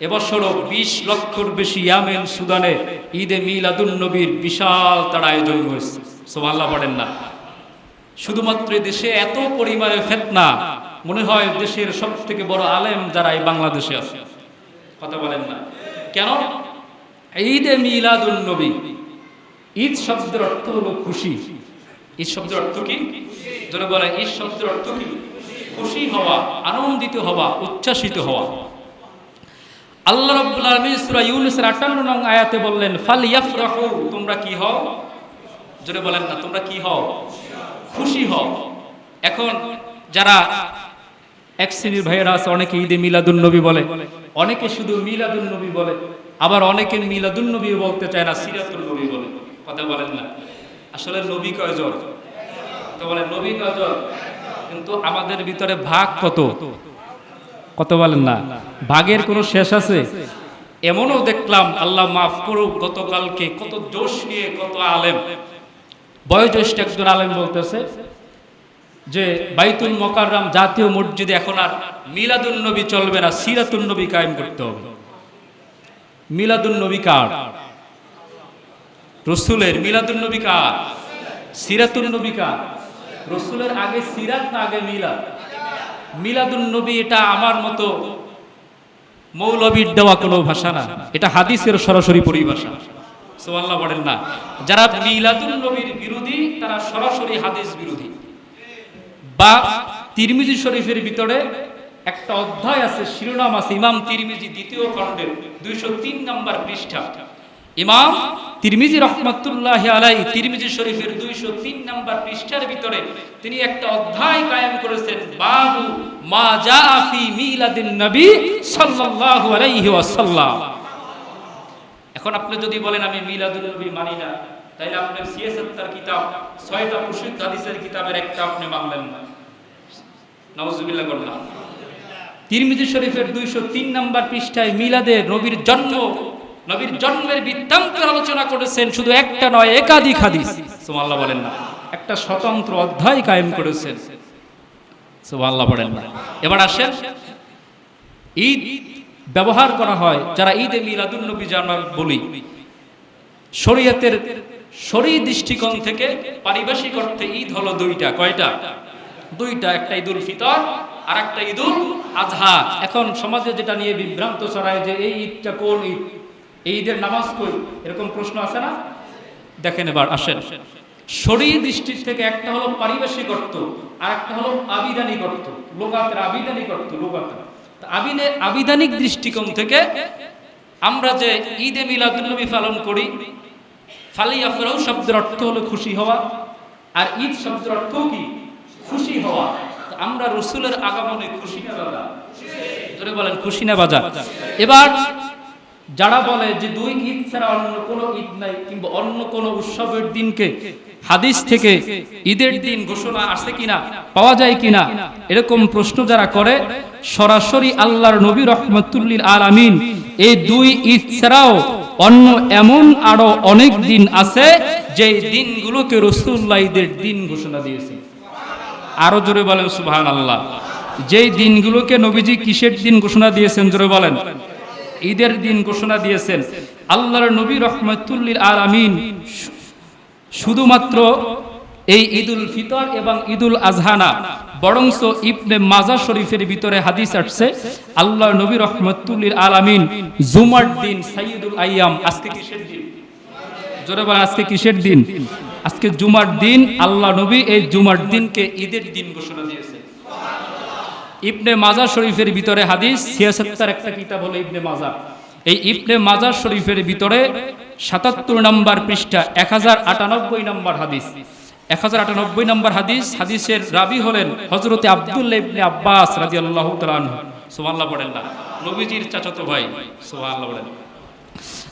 এবছরও বিশ লক্ষর বেশি ইয়ামেন সুদানে ঈদে মিলাদুন নবীর বিশাল তার আয়োজন হয়েছে। সোমাল্লাহ পড়েন না। শুধুমাত্র দেশে এত পরিমাণে ফেতনা, মনে হয় দেশের সব থেকে বড় আলেম যারা এই বাংলাদেশে আছে। কথা বলেন না। কেন? ঈদে মিলাদুন নবী। ঈদ শব্দের অর্থ হলো খুশি। ঈদ শব্দের অর্থ কি? যারা বলে ঈদ শব্দের অর্থ কি? খুশি হওয়া, আনন্দিত হওয়া, উচ্ছ্বাসিত হওয়া। আল্লাহ রাব্বুল সূরা ইউনূসের 58 নং আয়াতে বললেন ফাল ইয়াফরাহু তোমরা কি হও? জোরে বলেন না, তোমরা কি হও? খুশি হও। এখন যারা এক শ্রেণির ভাইয়েরা আছে, অনেকে ঈদে মিলাদুন নবী বলে, অনেকে শুধু মিলাদুন নবী বলে, আবার অনেকে মিলাদুন নবী বলতে চায় না সিরাতুল নবী বলে। কথা বলেন না। আসলে নবী কয়জন? তো বলে নবী কয়জন? কিন্তু আমাদের ভিতরে ভাগ কত? কত বলেন না? ভাগের কোনো শেষ আছে? এমনও দেখলাম, আল্লাহ মাফ করুক, গতকালকে কত জোশ নিয়ে কত আলেম। বয়োজ্যেষ্ঠ একজন আলেম বলতেছে যে, বাইতুল মোকাররাম জাতীয় মসজিদে এখন আর মিলাদুন নবী চলবে না, সিরাতুন নবী কায়েম করতে হবে। মিলাদুন নবী কার? রসুলের। মিলাদুন নবী কার? সিরাতুন নবী কার? রসুলের আগে সিরাত না আগে মিলাদ? মিলাদুন নবী এটা আমার মতো মৌলবীর দেওয়া কোনো ভাষা না। এটা হাদিসের সরাসরি পরিভাষা। সোয়াল্লাহ বলেন না। যারা মিলাদুন নবীর বিরোধী, তারা সরাসরি হাদিস বিরোধী। বা তিরমিজি শরীফের ভিতরে একটা অধ্যায় আছে, শিরোনাম আছে, ইমাম তিরমিজি দ্বিতীয় খণ্ডের দুইশো তিন নম্বর পৃষ্ঠা। ইমাম তিরমিজি রহমতুল্লাহ আলাই তিরমিজি শরীফের দুইশো তিন নম্বর পৃষ্ঠার ভিতরে তিনি একটা অধ্যায় কায়েম করেছেন, বাবু মা জাফি মিলাদিন নবী সাল্লাল্লাহু আলাইহি ওয়াসাল্লাম। এখন আপনি যদি বলেন, আমি মিলাদুল নবী মানি না তাইলে আপনার সিয়াসত্তার কিতাব, ছয়টা প্রসিদ্ধ হাদিসের কিতাবের একটা আপনি মানলেন না। নওয়াজুবিল্লাহ করলাম তিরমিজি শরীফের দুইশো তিন নম্বর পৃষ্ঠায় মিলাদের নবীর জন্ম নবীর জন্মের বৃত্তান্তের আলোচনা করেছেন, শুধু একটা নয়, একাধিক হাদিস। সুবহানাল্লাহ বলেন না। একটা স্বতন্ত্র অধ্যায় কায়েম করেছেন। সুবহানাল্লাহ বলেন না। এবার আসেন। ঈদ ব্যবহার করা হয়, যারা ঈদে মিলাদুন নবী আমরা বলি। শরীয়তের শরীর দৃষ্টিকোণ থেকে পারিভাষিক অর্থে ঈদ হলো দুইটা। কয়টা? দুইটা, একটা ঈদুল ফিতর আর একটা ঈদুল আজহা। এখন সমাজে যেটা নিয়ে বিভ্রান্ত ছড়ায় যে এই ঈদটা কোন ঈদ? এই ঈদের নামাজ কই এরকম প্রশ্ন আছে না? দেখেন এবার, আসেন। শরীর দৃষ্টির থেকে একটা হলো পারিবেশিক অর্থ আর একটা হলো আবিধানিক অর্থ। লোকাতের আবিধানিক অর্থ লোকাতের আবিনে আবিধানিক দৃষ্টিকোণ থেকে আমরা যে ঈদে মিলাদুন্নবী পালন করি, ফালিয়া ফেরাও শব্দের অর্থ হলো খুশি হওয়া, আর ঈদ শব্দের অর্থ কি? খুশি হওয়া। আমরা রসুলের আগমনে খুশি না বাজা বলেন, খুশি না বাজা এবার যারা বলে যে দুই ঈদ ছাড়া অন্য কোনো ঈদ নাই কিংবা অন্য কোনো উৎসবের দিনকে হাদিস থেকে ঈদের দিন ঘোষণা আছে কিনা, পাওয়া যায় কিনা, এরকম প্রশ্ন যারা করে, সরাসরি আল্লাহর নবী রহমতুল্লিল আলামিন এই দুই ঈদ ছাড়াও অন্য এমন আরও অনেক দিন আছে যে দিনগুলোকে রসুল্লাহ ঈদের দিন ঘোষণা দিয়েছে। আরও জোরে বলেন সুবহান আল্লাহ যেই দিনগুলোকে নবীজি কিসের দিন ঘোষণা দিয়েছেন, জোরে বলেন। ঈদের দিন ঘোষণা দিয়েছেন। আল্লাহর নবী রহমতুল্লিল আলামিন শুধুমাত্র এই ঈদুল ফিতর এবং ঈদুল আজহানা, বরংস ইবনে মাজা শরীফের ভিতরে হাদিস আসছে আল্লাহ নবী রহমতুল্লিল আলামিন জুমার দিন সাইয়দুল আইয়াম আজকে জোরে আজকে কিসের দিন? আজকে জুমার দিন, আল্লাহ নবী এই জুমার দিনকে ঈদের দিন ঘোষণা দিয়েছে ইবনে মাজা শরীফের ভিতরে হাদিস সিয়াসত্তার একটা কিতাব হলো ইবনে মাজা। এই ইবনে মাজা শরীফের ভিতরে সাতাত্তর নম্বর পৃষ্ঠা এক হাজার আটানব্বই নম্বর হাদিস। এক হাজার আটানব্বই নম্বর হাদিস, হাদিসের রাবি হলেন হজরতে আবদুল্লাহ ইবনে আব্বাস রাজি আল্লাহ তালান সোমাল্লাহ পড়েন না। নবীজির চাচাতো ভাই সোমাল্লাহ বলেন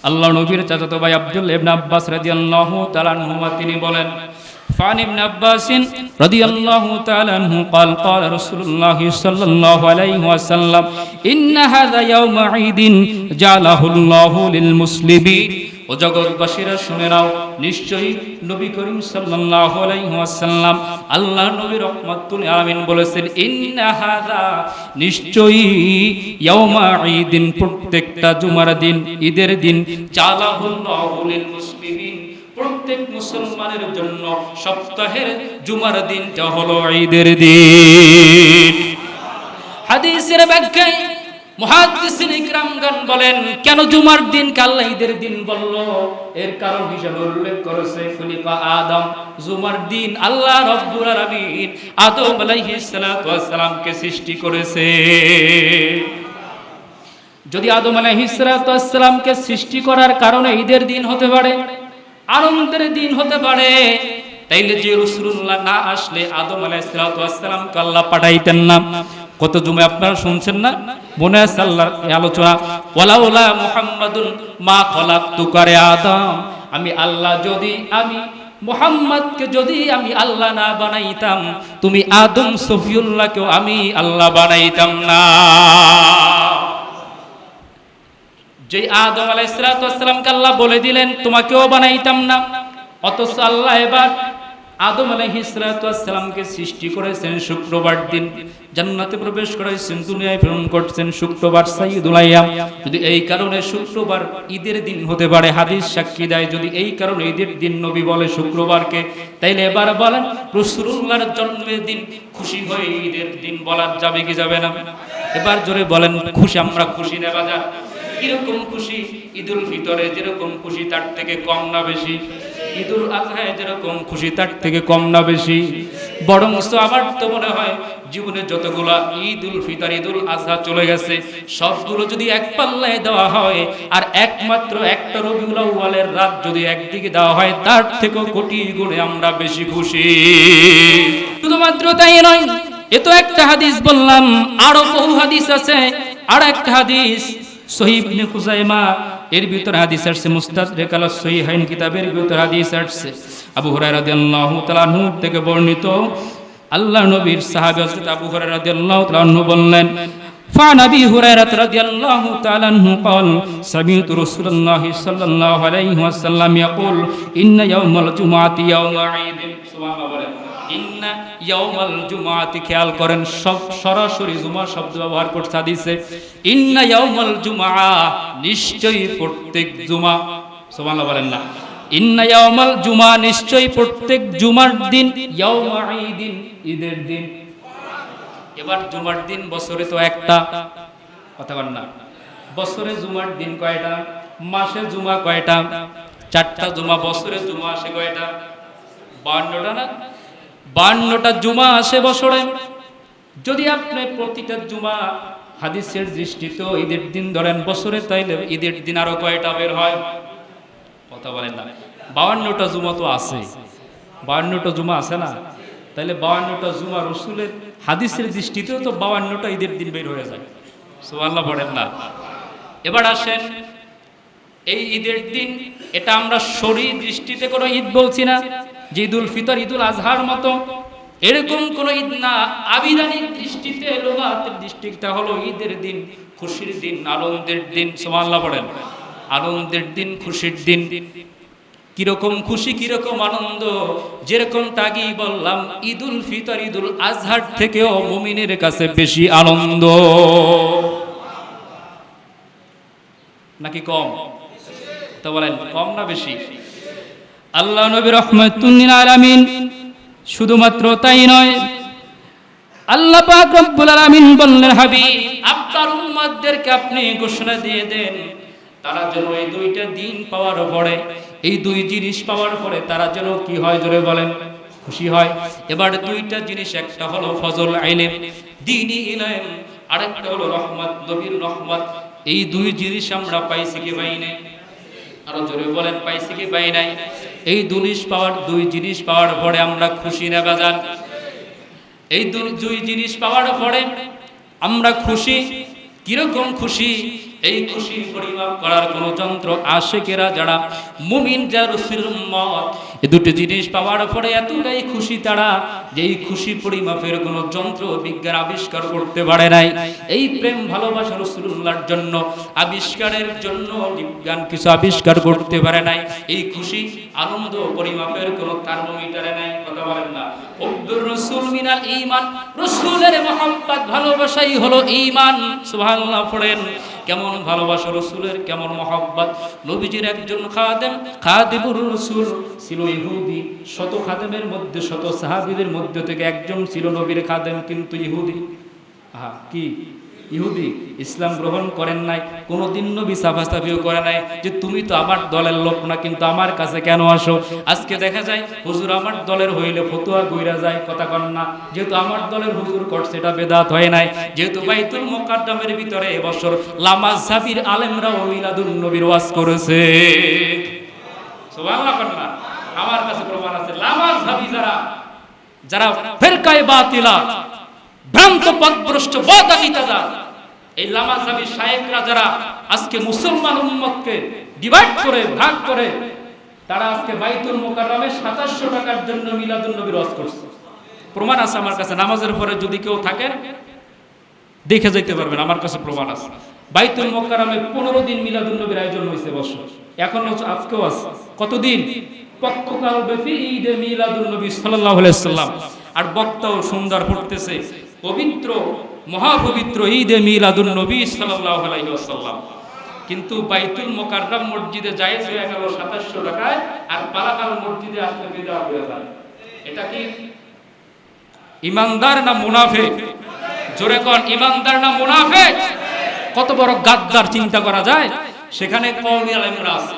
আল্লাহ নবীর চাচাতো ভাই আব্দুল ইবনে আব্বাস রাদিয়াল্লাহু তাআলা আনহুমা, তিনি বলেন فعن ابن عباس رضي الله تعالى عنه قال قال رسول الله صلى الله عليه وسلم إن هذا يوم عيد جعله الله للمسلمين ও জগৎবাসীরা শুনে নাও নিশ্চয়ই নবী করিম সাল্লাল্লাহু আলাইহি ওয়াসাল্লাম আল্লাহ নবী রহমাতুল আলামিন বলেছেন ইন্না হাযা নিশ্চয়ই ইয়াউমা ঈদিন প্রত্যেকটা জুমার দিন ঈদের দিন জালাহুল্লাহু লিল মুসলিমিন প্রত্যেক মুসলমানের জন্য সপ্তাহের জুমার দিনটা হলো ঈদের দিন। হাদিসের ব্যাখ্যায় মুহাদ্দিসিন ইকরামগণ বলেন, কেন জুমার দিন কাল্লা ঈদের দিন বলল? এর কারণ হিসেবে উল্লেখ করেছে খলিফা আদম, জুমার দিন আল্লাহ রব্বুল আলামিন আদম আলাইহিস সালাতু ওয়াস সালামকে সৃষ্টি করেছে। যদি আদম আলাইহিসসালামকে সৃষ্টি করার কারণে ঈদের দিন হতে পারে আনন্দের দিন হতে পারে। তাইলে যে রসুল্লাহ না আসলে আদম আলাইহিসসালামকে আল্লাহ পাঠাইতেন না। কত জুমে আপনারা শুনছেন না? মনে আছে আল্লাহর আলোচনা মা খলাকতু করে আদম। আমি আল্লাহ যদি আমি, মোহাম্মদকে যদি আমি আল্লাহ না বানাইতাম, তুমি আদম সফিউল্লাহকেও আমি আল্লাহ বানাইতাম না। যে আদম আলাইসালামকে আল্লাহ বলে দিলেন, তোমাকেও বানাইতাম না। অথচ আল্লাহ এবার আদম আলাইহিসসালামকে সৃষ্টি করেছেন শুক্রবার দিন। জান্নাতে প্রবেশ করেছেন দুনিয়ায় প্রেরণ করছেন শুক্রবার সাইদুল আইয়াম যদি এই কারণে শুক্রবার ঈদের দিন হতে পারে, হাদিস সাক্ষী দেয়, যদি এই কারণে ঈদের দিন নবী বলে শুক্রবারকে, তাইলে এবার বলেন রসুল্লাহর জন্মের দিন খুশি হয়ে ঈদের দিন বলা যাবে কি যাবে না? এবার জোরে বলেন, খুশি, আমরা খুশি নেবা যা কীরকম খুশি? ঈদুল ফিতরে যেরকম খুশি, তার থেকে কম না বেশি। ঈদুল আজহায় যেরকম খুশি, তার থেকে কম না বেশি। বরং আমার তো মনে হয়, জীবনে যতগুলা ঈদুল ফিতর, ঈদুল আজহা চলে গেছে, সবগুলো যদি এক পাল্লায় দেওয়া হয়, আর একমাত্র একটা রবিউল আউয়ালের রাত যদি একদিকে দেওয়া হয়, তার থেকেও কোটি গুণে আমরা বেশি খুশি। শুধুমাত্র তাই নয়, এ তো একটা হাদিস বললাম, আরও বহু হাদিস আছে আর একটা হাদিস সহিহ ইবনে খুজাইমা এর ভিতর হাদিস আসছে মুস্তাদরিক আলা সহিহাইন কিতাবের ভিতর হাদিস আসছে আবু হুরায়রা রাদিয়াল্লাহু তাআলা আনহু থেকে বর্ণিত আল্লাহ নবীর সাহাবী হযরত আবু হুরায়রা রাদিয়াল্লাহু তাআলা আনহু বললেন فعن ابي هريره رضي الله تعالى عنه قال سمعت رسول الله صلى الله عليه وسلم يقول ان يوم الجمعه يوم عيد سبحان الله ইন্না ইয়াউমাল খেয়াল করেন, সব সরাসরি জুমা শব্দ ব্যবহার করছে হাদিসে। ইন্না জুমা নিশ্চয়ই প্রত্যেক জুমা সুবহানাল্লাহ বলেন না। ইন্না জুমা নিশ্চয়ই প্রত্যেক জুমার দিন, ইয়াউমা ঈদিন, ঈদের দিন। এবার জুমার দিন বছরে তো একটা, কথা বল না। বছরে জুমার দিন কয়টা? মাসে জুমা কয়টা? চারটা জুমা বছরে জুমা আসে কয়টা? বান্নটা না? বান্নটা জুমা আসে বছরে। যদি আপনি প্রতিটা জুমা হাদিসের দৃষ্টিতে ঈদের দিন ধরেন বছরে, তাইলে ঈদের দিন আরও কয়টা বের হয়? কথা বলেন না। বাউান্নটা জুমা তো আছে। বাউান্নটা জুমা আছে না? তাইলে বাউান্নটা জুমা রসুলের হাদিসের দৃষ্টিতেও তো বাউান্নটা ঈদের দিন বের হয়ে যায়। সুবহানাল্লাহ বলেন না। এবার আসেন, এই ঈদের দিন, এটা আমরা শরীর দৃষ্টিতে কোনো ঈদ বলছি না। যে ঈদুল ফিতর, ঈদুল আজহার মতো। এরকম কোন ঈদ না। আবিধানিক দৃষ্টিতে লোগাতের দৃষ্টিটা হলো ঈদের দিন, খুশির দিন, আনন্দের দিন, সুবহানাল্লাহ পড়েন। আনন্দের দিন, খুশির দিন। কীরকম খুশি, কীরকম আনন্দ, যেরকম তাগি বললাম, ঈদুল ফিতর, ঈদুল আজহার থেকেও মুমিনের কাছে বেশি আনন্দ। নাকি কম? তো বলেন, কম না বেশি? আল্লাহ নবী রহমতুল্লিল আলামিন, শুধুমাত্র তাই নয়, আল্লাহ রব্বুল আলামিন বললেন, হাবিব, আপনার উম্মতদেরকে আপনি ঘোষণা দিয়ে দেন, তারা যেন এই দুইটা দিন পাওয়ার পরে, এই দুই জিনিস পাওয়ার পরে তারা যেন কি হয় জোরে বলেন, খুশি হয়। এবার দুইটা জিনিস, একটা হলো ফজল আইলেম দিনই ইলম, আরেকটা হলো রহমত, নবীর রহমত। এই দুই জিনিস আমরা পাইছি কি পাই আরও জোরে বলেন, পাইছি কি পাই নাই? এই জিনিস পাওয়ার, দুই জিনিস পাওয়ার পরে আমরা খুশি না বাজান এই দুই জিনিস পাওয়ার পরে আমরা খুশি? কীরকম খুশি? এই খুশি পরিমাপ করার কোন যন্ত্র আশেকেরা যারা মুমিন যা রসুল উম্মত এই দুটো জিনিস পাওয়ার পরে এতটাই খুশি তারা যে এই খুশি পরিমাপের কোন যন্ত্র বিজ্ঞান আবিষ্কার করতে পারে নাই। এই প্রেম ভালোবাসা রসুল্লাহর জন্য, আবিষ্কারের জন্য বিজ্ঞান কিছু আবিষ্কার করতে পারে নাই। এই খুশি আনন্দ পরিমাপের কোন থার্মোমিটারে নাই, কথা বলেন না। রসুল মিনাল ঈমান, রসুলের ভালোবাসাই হলো ঈমান, সুবহানাল্লাহ পড়েন। কেমন ভালোবাসা রসুলের, কেমন মহব্বত? নবীজির একজন খাদেম খাদিবুর রসুল ছিল ইহুদি, শত খাদেমের মধ্যে, শত সাহাবিদের মধ্যে থেকে একজন ছিল নবীর খাদেম, কিন্তু ইহুদি। হ্যাঁ কি? ইহুদি ইসলাম গ্রহণ করেন নাই, কোনোদিন নবী সাফাসাফিও করে নাই যে তুমি তো আমার দলের লোক না, কিন্তু আমার কাছে কেন আসো? আজকে দেখা যায় হুজুর আমার দলের হইলে ফতুয়া গইরা যায়, কথা কন না। যেহেতু আমার দলের হুজুর করছে এটা বেদাত হয় নাই। যেহেতু বাইতুল মোকাদ্দমের ভিতরে এবছর লামাজ সাবির আলেমরা ও মিলাদুল নবীর ওয়াজ করেছে। সুবহানাল্লাহ কন না। আমার কাছে প্রমাণ আছে, লামাজ সাবি যারা যারা ফেরকায়ে বাতিলা, ভ্রান্ত পথভ্রষ্ট বদাকিতাদা এই লামাজাবি শায়েকরা যারা আজকে মুসলমান উম্মতকে ডিভাইড করে, ভাগ করে, তারা আজকে বাইতুল মোকাররমে সাতাশশো টাকার জন্য মিলাদুল নবীর ওয়াজ করছে। প্রমাণ আছে আমার কাছে, নামাজের পরে যদি কেউ থাকেন, দেখে যাইতে পারবেন, আমার কাছে প্রমাণ আছে। বাইতুল মোকাররমে পনেরো দিন মিলাদুল নবীর আয়োজন হয়েছে বছর। এখন আজকেও আছে। কতদিন? পক্ষকাল ব্যাপী ঈদে মিলাদুল নবী সাল্লাল্লাহু আলাইহি সাল্লাম আর বক্তাও সুন্দর পড়তেছে, পবিত্র মহাপবিত্র ঈদে মিলাদুন নবী ওয়াসাল্লাম। কিন্তু বাইতুল মোকাররম মসজিদে জায়েজ হয়ে গেল 2700 টাকায়, আর পালাকাল মসজিদে আসলে বিদআত হয়ে যায়। এটা কি ইমানদার না মুনাফিক? জোরে কোন, ইমানদার না মুনাফিক? কত বড় গাদ্দার চিন্তা করা যায়? সেখানে কওমি আলেমরা আছে।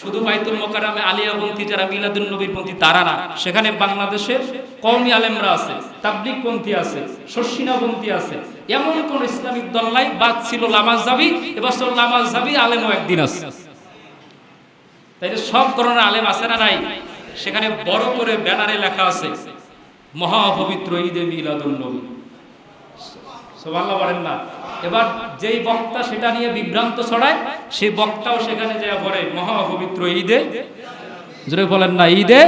শুধু বাইতুল মোকাররমে আলিয়াপন্থী যারা মিলাদুন নবীর পন্থী, তারা না। সেখানে বাংলাদেশের কওমি আলেমরা আছে, তাবলিগ পন্থী আছে, শর্ষিনা পন্থী আছে। এমন কোন ইসলামিক দল নাই, বাদ ছিল লামাজ জাবি এবছর লামাজ জাবি আলেমও একদিন আছে। তাই সব ধরনের আলেম আছে না নাই? সেখানে বড় করে ব্যানারে লেখা আছে, মহাপবিত্র ঈদে মিলাদুন নবী। সুবহানাল্লাহ বলেন না। এবার যেই বক্তা সেটা নিয়ে বিভ্রান্ত ছড়ায়, সেই বক্তাও সেখানে যায় পড়ে মহাপবিত্র ঈদে। জোরে বলেন না, ঈদে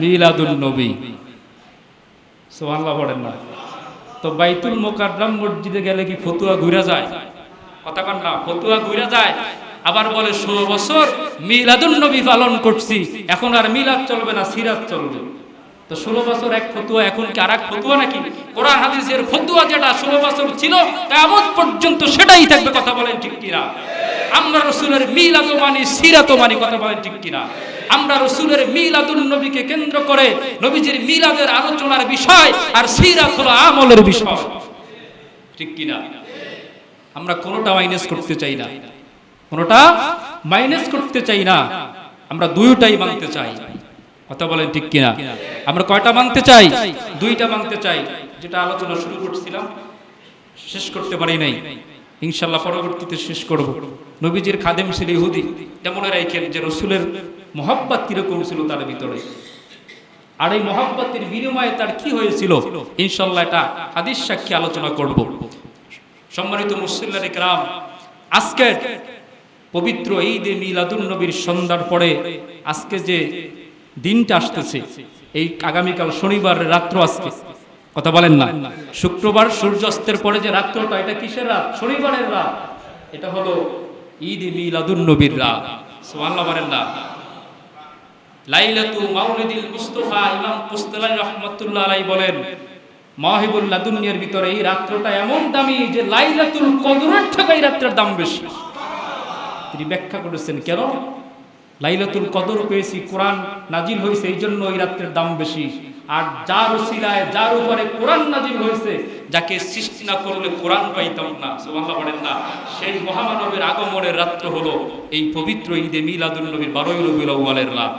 মিলাদুন নবী। সুবহানাল্লাহ বলেন না। তো বাইতুল মোকাররম মসজিদে গেলে কি ফতুয়া ঘুরে যায়? কথা কন না, ফতুয়া ঘুরে যায়। আবার বলে, ষোলো বছর মিলাদুন নবী পালন করছি। এখন আর মিলাদ চলবে না, সিরাত চলবে। তো ষোলো বছর এক ফতুয়া, এখন কি আর এক ফতুয়া নাকি? কোরআন, হাদিসের ফতুয়া যেটা ষোলো বছর ছিল তেমন পর্যন্ত সেটাই থাকবে কথা বলেন ঠিক কিনা? আমরা রসুলের মিলাদ মানি সিরাত মানি কথা বলেন ঠিক কিনা? আমরা রসুলের মিলাদুল নবীকে কেন্দ্র করে নবীজির মিলাদের আলোচনার বিষয় আর সিরাত হলো আমলের বিষয়। ঠিক কিনা? আমরা কোনোটা মাইনাস করতে চাই না। কোনোটা মাইনাস করতে চাই না। আমরা দুইটাই মানতে চাই। কথা বলেন ঠিক কিনা? আমরা কয়টা মানতে চাই? দুইটা মানতে চাই, যেটা আলোচনা শুরু করছিলাম, শেষ করতে পারি নাই। ইনশাল্লাহ পরবর্তীতে শেষ করব। নবীজির খাদেম ছিল ইহুদি। এটা রাখেন যে রসুলের মহব্বত কীরকম ছিল তার ভিতরে। আর এই মহব্বতের বিনিময়ে তার কি হয়েছিল? ইনশাল্লাহ এটা হাদিস সাক্ষী আলোচনা করব। সম্মানিত মুসল্লার একরাম আজকে পবিত্র ঈদে মিলাদুন নবীর সন্ধ্যার পরে আজকে যে দিনটা আসতেছে। এই আগামীকাল শনিবার রাত্র আজকে। কথা বলেন না। শুক্রবার সূর্যাস্তের পরে যে রাত্রটা এটা কিসের রাত? শনিবারের রাত। এটা হলো ঈদ মিলাদুন নবীর রাত। সুবহানাল্লাহ বলেন না। লাইলাতু মাউলিদিল মুস্তাফা ইমাম কুস্তালাই রহমাতুল্লাহ আলাইহি বলেন, মাহিবুল লাদুনিয়ার ভিতরে এই রাত্রটা এমন দামি যে লাইলাতুল কদরের থেকে এই রাত্রের দাম বেশি। তিনি ব্যাখ্যা করেছেন, কেন? লাইলাতুল কদর পেয়েছি, কোরআন নাজিল হয়েছে, এই জন্য ওই রাত্রের দাম বেশি। আর যার ওসিলায় যার উপরে কোরআন নাজিল হয়েছে, যাকে সৃষ্টি না করলে কোরআন পাইতাম না, সুবহানাল্লাহ বলেন না। সেই মহামানবের আগমনের রাত্র হলো এই পবিত্র ঈদে মিলাদুল নবীর বারোই রবিউল আউয়ালের রাত।